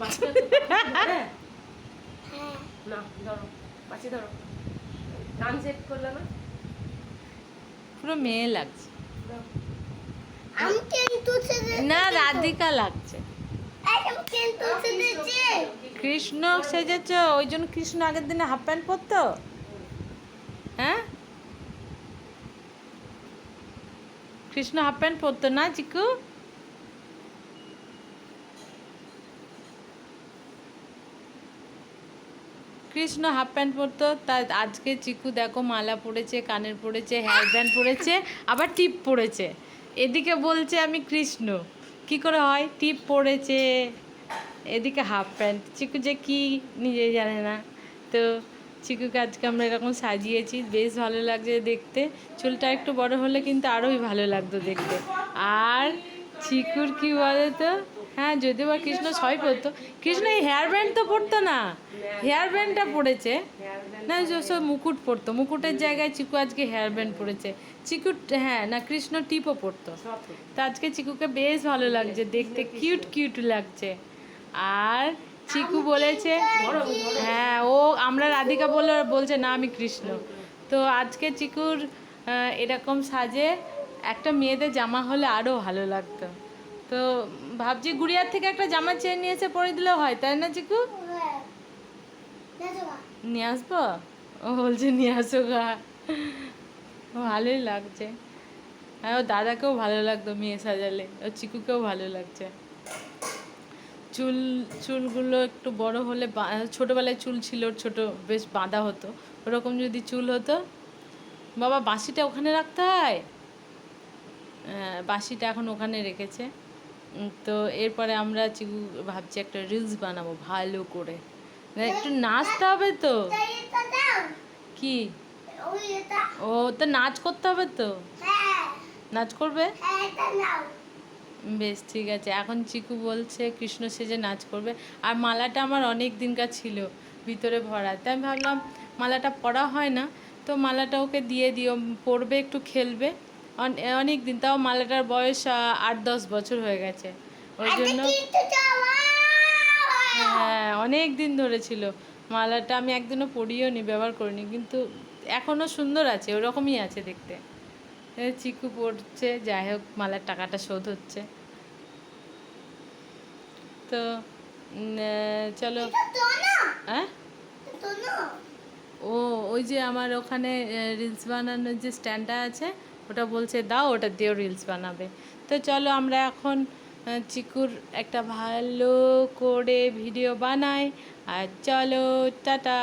হ্যাঁ হ্যাঁ না ধরো পাশে ধরো। গান সেট করলে না? পুরো মেয়ে লাগছে। আমি কিন্তু না রাধিকা লাগছে। সেজেছি। কৃষ্ণ সেজেছ ওই জন্য কৃষ্ণ আগের দিনে হাফ প্যান্ট পরতো? হ্যাঁ? কৃষ্ণ হাফ প্যান্ট পরতো না চিকু? কৃষ্ণ হাফ প্যান্ট পরতো, তা আজকে চিকু দেখো মালা পরেছে, কানের পরেছে হেয়ার ব্যান্ড পরেছে, আবার টিপ পরেছে। এদিকে বলছে আমি কৃষ্ণ। কি করে হয়? টিপ পরেছে। এদিকে হাফ প্যান্ট। চিকু যে কি নিজে জানে না। তো চিকুকে আজকে আমরা এরকম সাজিয়েছি, বেশ ভালো লাগছে দেখতে। চুলটা একটু বড় হলে কিন্তু আরোই ভালো লাগতো দেখতে। আর চিকুর কি বলে তো হ্যাঁ যদিও বা কৃষ্ণ ছয় পরতো কৃষ্ণ এই হেয়ার ব্যান্ড তো পরতো না। হেয়ার ব্যান্ডটা পড়েছে। না সব মুকুট পরতো মুকুটের জায়গায় চিকু আজকে হেয়ার ব্যান্ড পরেছে চিকু হ্যাঁ না, কৃষ্ণ টিপও পরতো তো। তো আজকে চিকুকে বেশ ভালো লাগছে। দেখতে কিউট কিউট লাগছে। আর চিকু বলেছে হ্যাঁ ও আমরা রাধিকা বলে, বলছে, না, আমি কৃষ্ণ। তো আজকে চিকুর এরকম সাজে একটা মেয়েদের জামা হলে আরও ভালো লাগতো। তো ভাবছি গুড়িয়ার থেকে একটা জামা চেয়ে নিয়ে এসে পরে দিলে হয় তাই না চিকু? নিয়ে আসব? ও বলছে নিয়ে আসো গা। ভালোই লাগছে। হ্যাঁ ও দাদাকেও ভালো লাগতো মেয়ে সাজালে ও চিকুকেও ভালো লাগছে। চুল চুলগুলো একটু বড় হলে ছোটবেলায় চুল ছিল ছোট বেশ বাঁধা হতো। ওরকম যদি চুল হতো বাবা বাঁশিটা ওখানে রাখতে হয়? হ্যাঁ, বাঁশিটা এখন ওখানে রেখেছে। তো এরপরে আমরা চিকু ভাবছি একটা রিলস বানাবো ভালো করে। একটু নাচতে হবে তো। কি? ও, তো নাচ করতে হবে তো? নাচ করবে? বেশ, ঠিক আছে। এখন চিকু বলছে, কৃষ্ণ সেজে নাচ করবে। আর মালাটা আমার অনেক দিনকার ছিল, ভিতরে ভরা। তাই আমি ভাবলাম, মালাটা পরা হয় না, তো মালাটা ওকে দিয়ে দিও, পরবে, একটু খেলবে। অনেক দিন তাও মালাটার বয়স আট দশ বছর হয়ে গেছে। ওই জন্য হ্যাঁ অনেক দিন ধরে ছিল। মালাটা আমি একদিনও পরিও নি ব্যবহার করিনি কিন্তু এখনও সুন্দর আছে ওরকমই আছে দেখতে। চিকু পড়ছে যাই হোক মালার টাকাটা শোধ হচ্ছে। তো চলো। হ্যাঁ ও ওই যে আমার ওখানে রিলস বানানোর যে স্ট্যান্ডটা আছে ওটা বলছে, দাও, ওটা দিয়েও রিলস বানাবে। তো চলো আমরা এখন চিকুর একটা ভালো করে ভিডিও বানাই। আর চলো, টাটা।